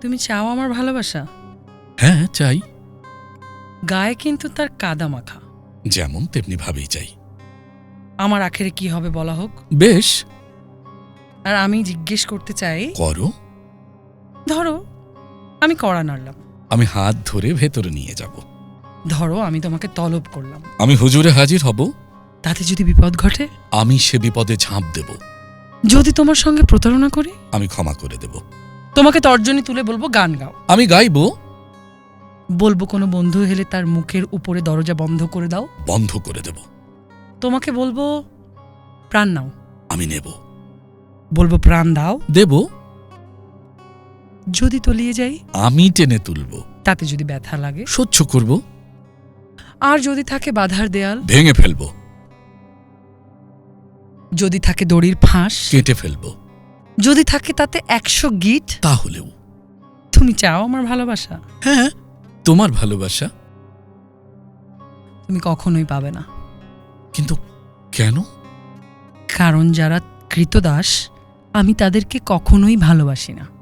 তুমি চাও আমার ভালোবাসা? হ্যাঁ চাই। গায়ে কিন্তু তার কাদা মাখা। যেমন তেমনি ভাবেই চাই। আমার আখেরে কি হবে বলা হোক? বেশ। আর আমি জিজ্ঞেস করতে চাই করো। ধরো আমি কড়া নাড়লাম। আমি হাত ধরে ভেতরে নিয়ে যাব। ধরো আমি তোমাকে তলব করলাম। আমি হুজুরে হাজির হব। তাতে যদি বিপদ ঘটে? আমি সে বিপদে ঝাঁপ দেব। যদি তোমার সঙ্গে প্রতারণা করি? আমি ক্ষমা করে দেব। তোমাকে তর্জনী তুলে বলব গান গাও। আমি গাইব? বলব কোনো বন্ধু হেলে তার মুখের উপরে দরজা বন্ধ করে দাও। বন্ধ করে দেব। তোমাকে বলব প্রাণ নাও। আমি নেব। বলব প্রাণ দাও। দেব? যদি তলিয়ে যাই আমি টেনে তুলব। তাতে যদি ব্যথা লাগে। সহ্য করব? আর যদি থাকে বাধার দেয়াল ভেঙে ফেলব। যদি থাকে দড়ির ফাঁস কেটে ফেলব। যদি থাকে তাতে একশো গিট। তাহলেও। তুমি চাও আমার ভালোবাসা? হ্যাঁ তোমার ভালোবাসা। তুমি কখনোই পাবে না। কিন্তু কেন? কারণ যারা কৃতদাস আমি তাদেরকে কখনোই ভালোবাসি না।